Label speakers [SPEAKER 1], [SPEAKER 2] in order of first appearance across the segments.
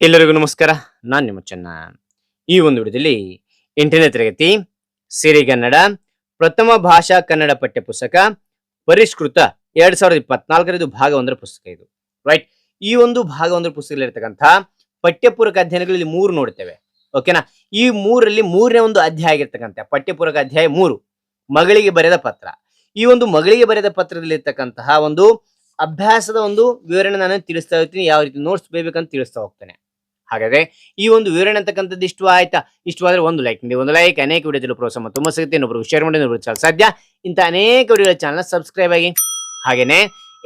[SPEAKER 1] ಎಲ್ಲರಿಗೂ ನಮಸ್ಕಾರ. ನಾನು ನಿಮ್ಮ ಚೆನ್ನ. ಈ ಒಂದು ವಿಡಿಯೋದಲ್ಲಿ ಎಂಟನೇ ತರಗತಿ ಸಿರಿಗನ್ನಡ ಪ್ರಥಮ ಭಾಷಾ ಕನ್ನಡ ಪಠ್ಯ ಪುಸ್ತಕ, ಪರಿಷ್ಕೃತ ಎರಡ್ ಸಾವಿರದ ಇಪ್ಪತ್ನಾಲ್ಕರದು ಭಾಗ ಒಂದರ ಪುಸ್ತಕ ಇದು. ರೈಟ್ ಈ ಒಂದು ಭಾಗ ಒಂದರ ಪುಸ್ತಕದಲ್ಲಿ ಇರತಕ್ಕಂಥ ಪಠ್ಯಪೂರಕ ಅಧ್ಯಯನಗಳಲ್ಲಿ ಮೂರು ನೋಡ್ತೇವೆ ಓಕೆನಾ ಈ ಮೂರಲ್ಲಿ ಮೂರನೇ ಒಂದು ಅಧ್ಯಾಯ ಆಗಿರ್ತಕ್ಕಂಥ ಪಠ್ಯಪೂರಕ ಅಧ್ಯಾಯ ಮೂರು, ಮಗಳಿಗೆ ಬರೆದ ಪತ್ರ. ಈ ಒಂದು ಮಗಳಿಗೆ ಬರೆದ ಪತ್ರದಲ್ಲಿ ಇರ್ತಕ್ಕಂತಹ ಒಂದು ಅಭ್ಯಾಸದ ಒಂದು ವಿವರಣೆ ನಾನು ತಿಳಿಸ್ತಾ ಹೋಗ್ತೀನಿ ಯಾವ ರೀತಿ ನೋಟ್ಸ್ ಬೇಕಂತ ತಿಳಿಸ್ತಾ ಹೋಗ್ತೇನೆ. ಹಾಗಾದ್ರೆ ಈ ಒಂದು ವಿವರಣೆ ಅಂತಕ್ಕಂಥದ್ದು ಇಷ್ಟು ಆಯ್ತಾ? ಇಷ್ಟವಾದ್ರೆ ಒಂದು ಲೈಕ್ ನೀಡಿ ಒಂದು ಲೈಕ್ ಅನೇಕ ವಿಡಿಯೋದಲ್ಲಿ ಪ್ರೋತ್ಸಾಹ ತುಂಬ ಸಿಗುತ್ತೆ. ಇನ್ನೊಬ್ರು ಶೇರ್ ಮಾಡಿ ಇನ್ನೊಬ್ರು ಚಾನಲ್ ಸಾಧ್ಯ. ಇಂಥ ಅನೇಕ ವಿಡಿಯೋಗಳ ಚಾನಲ್ ಸಬ್ಸ್ಕ್ರೈಬ್ ಆಗಿ. ಹಾಗೇನೆ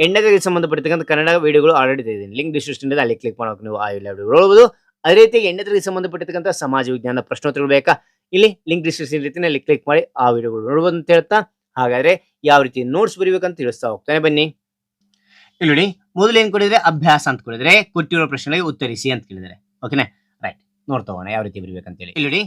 [SPEAKER 1] ಎಣ್ಣೆಗೆ ಸಂಬಂಧಪಟ್ಟಿರ್ತಕ್ಕಂಥ ಕನ್ನಡ ವಿಡಿಯೋಗಳು ಆಲ್ರೆಡಿ ಇದ್ದೀನಿ ಲಿಂಕ್ ಡಿಸ್ಕ್ರಿಪ್ಷನ್ ಅಲ್ಲಿ ಕ್ಲಿಕ್ ಮಾಡೋಕೆ ನೀವು ಆ ವಿಡಿಯೋಗಳು ನೋಡಬಹುದು ಅದೇ ರೀತಿ ಎಣ್ಣೆಗೆ ಸಂಬಂಧಪಟ್ಟಿರ್ತಕ್ಕಂಥ ಸಮಾಜ ವಿಜ್ಞಾನ ಪ್ರಶ್ನೋತ್ತರಗಳು ಬೇಕಾ? ಇಲ್ಲಿ ಲಿಂಕ್ ಡಿಸ್ಕ್ರಿಪ್ಷನ್ ರೀತಿಯಲ್ಲಿ ಕ್ಲಿಕ್ ಮಾಡಿ ಆ ವಿಡಿಯೋಗಳು ನೋಡಬಹುದು ಅಂತ ಹೇಳ್ತಾ. ಹಾಗಾದ್ರೆ ಯಾವ ರೀತಿ ನೋಟ್ಸ್ ಬರೀಬೇಕಂತ ತಿಳಿಸ್ತಾ ಹೋಗ್ತಾನೆ. ಬನ್ನಿ. ಇಲ್ಲಿ ನೋಡಿ, ಮೊದಲು ಏನ್ ಕೊಡಿದ್ರೆ? ಅಭ್ಯಾಸ ಅಂತ ಕೊಡಿದ್ರೆ, ಕೊಟ್ಟಿರೋ ಪ್ರಶ್ನೆಗಳಿಗೆ ಉತ್ತರಿಸಿ ಅಂತ ಕೇಳಿದರೆ ಓಕೆನಾ ರೈಟ್ ನೋಡ್ತಾ ಯಾವ ರೀತಿ ಬರೀಬೇಕಂತೇಳಿ. ಇಲ್ಲಿ ನೋಡಿ,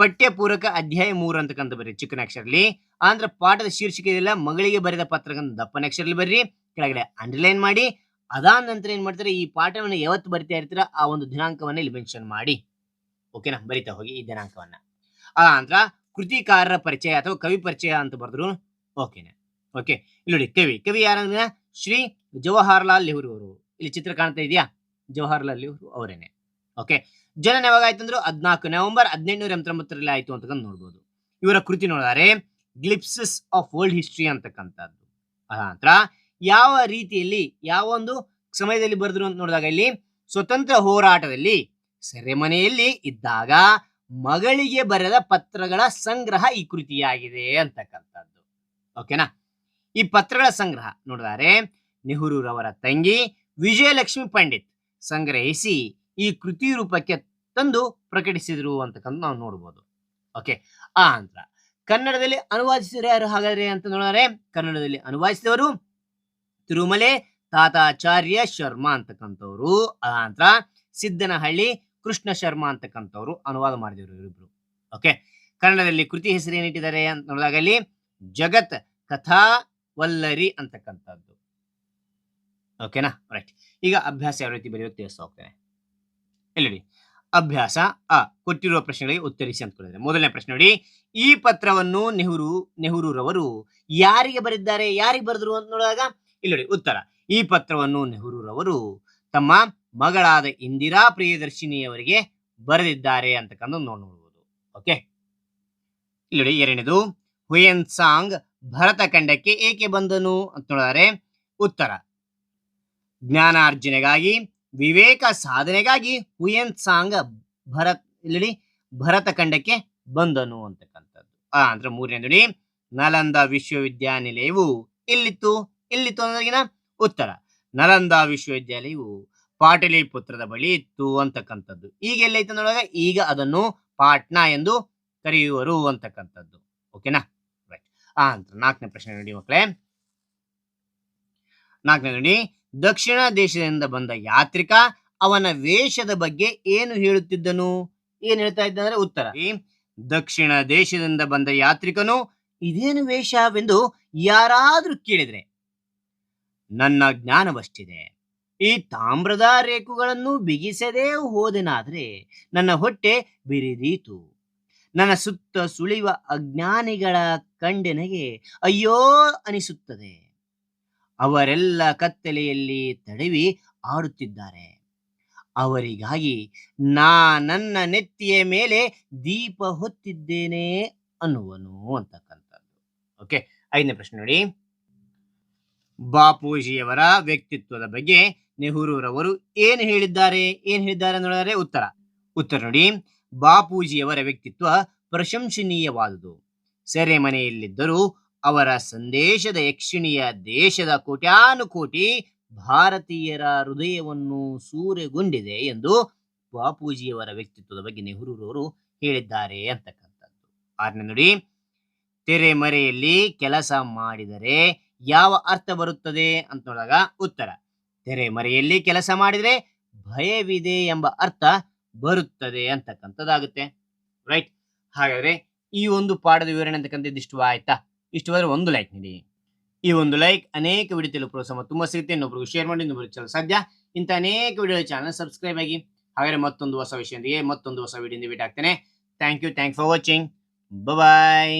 [SPEAKER 1] ಪಠ್ಯಪೂರಕ ಅಧ್ಯಾಯ ಮೂರು ಅಂತಕ್ಕಂಥ ಬರ್ರಿ ಚಿಕ್ಕನ ಅಕ್ಷರಲಿ ಆಂಧ್ರ ಪಾಠದ ಶೀರ್ಷಿಕೆ ಇದೆಲ್ಲ ಮಗಳಿಗೆ ಬರೆದ ಪತ್ರ ದಪ್ಪನ ಅಕ್ಷರಲಿ ಬರ್ರಿ. ಕೆಳಗಡೆ ಅಂಡರ್ಲೈನ್ ಮಾಡಿ. ಅದಾದ ನಂತರ ಏನ್ ಮಾಡ್ತಾರೆ, ಈ ಪಾಠವನ್ನು ಯಾವತ್ತು ಬರಿತಾ ಇರ್ತೀರ, ಆ ಒಂದು ದಿನಾಂಕವನ್ನ ಇಲ್ಲಿ ಮೆನ್ಷನ್ ಮಾಡಿ. ಓಕೆನಾ ಬರಿತಾ ಹೋಗಿ ಈ ದಿನಾಂಕವನ್ನ. ಆ ನಂತರ ಕೃತಿಕಾರರ ಪರಿಚಯ ಅಥವಾ ಕವಿ ಪರಿಚಯ ಅಂತ ಬರೆದ್ರು. ಓಕೆನಾ ಓಕೆ ಇಲ್ಲಿ ನೋಡಿ, ಕವಿ. ಕವಿ ಯಾರಂದ್ರೆ ಶ್ರೀ ಜವಾಹರ್ಲಾಲ್ ನೆಹರು ಅವರು. ಇಲ್ಲಿ ಚಿತ್ರ ಕಾಣ್ತಾ ಇದೆಯಾ? ಜವಾಹರ್ಲಾಲ್ ನೆಹರು ಅವರೇನೆ. ಓಕೆ ಜನನ ಯಾವಾಗ ಆಯ್ತು ಅಂದ್ರೆ ಹದಿನಾಲ್ಕು ನವೆಂಬರ್ ಹದಿನೆಂಟುನೂರ ಎಂಬತ್ತೊಂಬತ್ತರಲ್ಲಿ ಆಯ್ತು ಅಂತ ನೋಡ್ಬೋದು. ಇವರ ಕೃತಿ ನೋಡಿದರೆ, ಗ್ಲಿಪ್ಸಸ್ ಆಫ್ ವರ್ಲ್ಡ್ ಹಿಸ್ಟ್ರಿ ಅಂತಕ್ಕಂಥದ್ದು. ನಂತರ ಯಾವ ರೀತಿಯಲ್ಲಿ, ಯಾವ ಒಂದು ಸಮಯದಲ್ಲಿ ಬರೆದ್ರು ಅಂತ ನೋಡಿದಾಗ ಇಲ್ಲಿ, ಸ್ವತಂತ್ರ ಹೋರಾಟದಲ್ಲಿ, ಸೆರೆಮನೆಯಲ್ಲಿ ಇದ್ದಾಗ ಮಗಳಿಗೆ ಬರೆದ ಪತ್ರಗಳ ಸಂಗ್ರಹ ಈ ಕೃತಿಯಾಗಿದೆ ಅಂತಕ್ಕಂಥದ್ದು. ಓಕೆನಾ ಈ ಪತ್ರಗಳ ಸಂಗ್ರಹ ನೋಡಿದರೆ, ನೆಹರೂರವರ ತಂಗಿ ವಿಜಯಲಕ್ಷ್ಮಿ ಪಂಡಿತ್ ಸಂಗ್ರಹಿಸಿ ಈ ಕೃತಿ ರೂಪಕ್ಕೆ ತಂದು ಪ್ರಕಟಿಸಿದ್ರು ಅಂತಕ್ಕಂಥ ನಾವು ನೋಡ್ಬೋದು. ಓಕೆ ಆ ಅಂತರ ಕನ್ನಡದಲ್ಲಿ ಅನುವಾದಿಸಿದ್ರು ಯಾರು ಹಾಗಾದ್ರೆ ಅಂತ ನೋಡಿದ್ರೆ, ಕನ್ನಡದಲ್ಲಿ ಅನುವಾದಿಸಿದವರು ತಿರುಮಲೆ, ತಾತಾಚಾರ್ಯ ಶರ್ಮಾ ಅಂತಕ್ಕಂಥವ್ರು. ಆ ನಂತರ, ಸಿದ್ದನಹಳ್ಳಿ, ಕೃಷ್ಣ ಶರ್ಮಾ ಅಂತಕ್ಕಂಥವ್ರು ಅನುವಾದ ಮಾಡಿದವರು ಇವರಿಬ್ರು. ಓಕೆ ಕನ್ನಡದಲ್ಲಿ ಕೃತಿ ಹೆಸರು ಏನಿಟ್ಟಿದ್ದಾರೆ ಅಂತ ನೋಡಿದಾಗ ಜಗತ್, ಕಥಾ, ವಲ್ಲರಿ ಅಂತಕ್ಕಂಥದ್ದು. ಓಕೆನಾ ರೈಟ್ ಈಗ ಅಭ್ಯಾಸ ಯಾವ ರೀತಿ ಬರೆಯುತ್ತೆ ತಿಳಿಸ್ತಾ ಹೋಗ್ತೇನೆ. ಇಲ್ಲಿ ಅಭ್ಯಾಸ ಅ, ಕೊಟ್ಟಿರುವ ಪ್ರಶ್ನೆಗಳಿಗೆ ಉತ್ತರಿಸಿ ಅಂತ ಕೊಡಿದ್ರೆ ಮೊದಲನೇ ಪ್ರಶ್ನೆ ನೋಡಿ, ಈ ಪತ್ರವನ್ನು ನೆಹರು, ನೆಹರೂರವರು ಯಾರಿಗೆ ಬರೆದಿದ್ದಾರೆ, ಯಾರಿಗೆ ಬರೆದ್ರು ಅಂತ ನೋಡಿದಾಗ ಇಲ್ಲಿ ಉತ್ತರ. ಈ ಪತ್ರವನ್ನು ನೆಹರೂರವರು ತಮ್ಮ ಮಗಳಾದ ಇಂದಿರಾ ಪ್ರಿಯದರ್ಶಿನಿಯವರಿಗೆ ಬರೆದಿದ್ದಾರೆ ಅಂತಕ್ಕಂಥ ನೋಡ್ ನೋಡ್ಬೋದು. ಓಕೆ? ಇಲ್ಲಿ ಎರಡನೇದು, ಹುಯನ್ ಸಾಂಗ್ ಭರತ ಖಂಡಕ್ಕೆ ಏಕೆ ಬಂದನು ಅಂತ ನೋಡಿದರೆ ಉತ್ತರ. ಜ್ಞಾನಾರ್ಜನೆಗಾಗಿ ವಿವೇಕ ಸಾಧನೆಗಾಗಿ ಹುಯನ್ ಸಾಂಗ್ ಭರತ್ ಇಲ್ಲಿ ಭರತ ಖಂಡಕ್ಕೆ ಬಂದನು ಅಂತಕ್ಕಂಥದ್ದು. ಆ, ಅಂದ್ರೆ ಮೂರನೇ ನೋಡಿ ನಲಂದ ವಿಶ್ವವಿದ್ಯಾನಿಲಯವು ಇಲ್ಲಿತ್ತು ಇಲ್ಲಿತ್ತು ಅನ್ನೋದಕ್ಕಿನ ಉತ್ತರ. ನಲಂದ ವಿಶ್ವವಿದ್ಯಾಲಯವು ಪಾಟಲಿಪುತ್ರದ ಬಳಿ ಇತ್ತು ಅಂತಕ್ಕಂಥದ್ದು. ಈಗ ಎಲ್ಲೈತೆ ನೋಡುವಾಗ, ಈಗ ಅದನ್ನು ಪಾಟ್ನಾ ಎಂದು ಕರೆಯುವರು ಅಂತಕ್ಕಂಥದ್ದು. ಓಕೆನಾ? ರೈಟ್ ಆ ನಾಲ್ಕನೇ ಪ್ರಶ್ನೆ ನೋಡಿ ಮಕ್ಕಳೇ. ನಾಲ್ಕನೇ ನೋಡಿ ದಕ್ಷಿಣ ದೇಶದಿಂದ ಬಂದ ಯಾತ್ರಿಕ ಅವನ ವೇಷದ ಬಗ್ಗೆ ಏನು ಹೇಳುತ್ತಿದ್ದನು? ಏನ್ ಹೇಳ್ತಾ ಇದ್ದ ಅಂದ್ರೆ ಉತ್ತರ. ದಕ್ಷಿಣ ದೇಶದಿಂದ ಬಂದ ಯಾತ್ರಿಕನು, ಇದೇನು ವೇಷವೆಂದು ಯಾರಾದ್ರೂ ಕೇಳಿದ್ರೆ ನನ್ನ ಜ್ಞಾನವಷ್ಟಿದೆ. ಈ ತಾಮ್ರದ ರೇಖುಗಳನ್ನು ಬಿಗಿಸದೇ ಹೋದೆನಾದ್ರೆ ನನ್ನ ಹೊಟ್ಟೆ ಬಿರಿದೀತು. ನನ್ನ ಸುತ್ತ ಸುಳಿಯುವ ಅಜ್ಞಾನಿಗಳ ಕಂಡೆನಗೆ ಅಯ್ಯೋ ಅನಿಸುತ್ತದೆ. ಅವರೆಲ್ಲ ಕತ್ತಲೆಯಲ್ಲಿ ತಡವಿ ಆಡುತ್ತಿದ್ದಾರೆ. ಅವರಿಗಾಗಿ ನಾ ನನ್ನ ನೆತ್ತಿಯ ಮೇಲೆ ದೀಪ ಹೊತ್ತಿದ್ದೇನೆ ಅನ್ನುವನು ಅಂತಕ್ಕಂಥದ್ದು. ಓಕೆ ಐದನೇ ಪ್ರಶ್ನೆ ನೋಡಿ. ಬಾಪೂಜಿಯವರ ವ್ಯಕ್ತಿತ್ವದ ಬಗ್ಗೆ ನೆಹರೂರವರು ಏನು ಹೇಳಿದ್ದಾರೆ? ಏನ್ ಹೇಳಿದ್ದಾರೆ ನೋಡಿದರೆ ಉತ್ತರ. ಉತ್ತರ ನೋಡಿ. ಬಾಪೂಜಿಯವರ ವ್ಯಕ್ತಿತ್ವ ಪ್ರಶಂಸನೀಯವಾದುದು. ಸೆರೆಮನೆಯಲ್ಲಿದ್ದರೂ ಅವರ ಸಂದೇಶದ ಯಕ್ಷಿಣಿಯ ದೇಶದ ಕೋಟ್ಯಾನುಕೋಟಿ ಭಾರತೀಯರ ಹೃದಯವನ್ನು ಸೂರೆಗೊಂಡಿದೆ ಎಂದು ಬಾಪೂಜಿಯವರ ವ್ಯಕ್ತಿತ್ವದ ಬಗ್ಗೆ ನೆಹರೂರವರು ಹೇಳಿದ್ದಾರೆ ಅಂತಕ್ಕಂಥದ್ದು. ಆರನೇ ನೋಡಿ, ತೆರೆಮರೆಯಲ್ಲಿ ಕೆಲಸ ಮಾಡಿದರೆ ಯಾವ ಅರ್ಥ ಬರುತ್ತದೆ ಅಂತ ನೋಡಿದಾಗ ಉತ್ತರ, ತೆರೆಮರೆಯಲ್ಲಿ ಕೆಲಸ ಮಾಡಿದರೆ ಭಯವಿದೆ ಎಂಬ ಅರ್ಥ ಬರುತ್ತದೆ ಅಂತಕ್ಕಂಥದ್ದಾಗುತ್ತೆ. ರೈಟ್? ಹಾಗಾದ್ರೆ ಈ ಒಂದು ಪಾಠದ ವಿವರಣೆ ಅಂತಕ್ಕಂಥದ್ದು ಇಷ್ಟು ಆಯ್ತಾ? ಇಷ್ಟವಾದ್ರೆ ಒಂದು ಲೈಕ್ ನೀಡಿ. ಈ ಒಂದು ಲೈಕ್ ಅನೇಕ ವಿಡಿಯೋ ಪ್ರೋತ್ಸಾಹ ತುಂಬ ಸಿಗುತ್ತೆ. ಇನ್ನೊಬ್ರಿಗೆ ಶೇರ್ ಮಾಡಿ, ಇನ್ನೊಬ್ರಿಗೆ ಚಲೋ ಸಾಧ್ಯ? ಇಂಥ ಅನೇಕ ವಿಡಿಯೋ ಚಾನಲ್ ಸಬ್ಸ್ಕ್ರೈಬ್ ಆಗಿ, ಹಾಗಾದರೆ ಮತ್ತೊಂದು ಹೊಸ ವಿಷಯದೊಂದಿಗೆ ಮತ್ತೊಂದು ಹೊಸ ವಿಡಿಯೋದಿಂದ ಭೇಟಿ ಆಗ್ತೇನೆ thank you thank for watching bye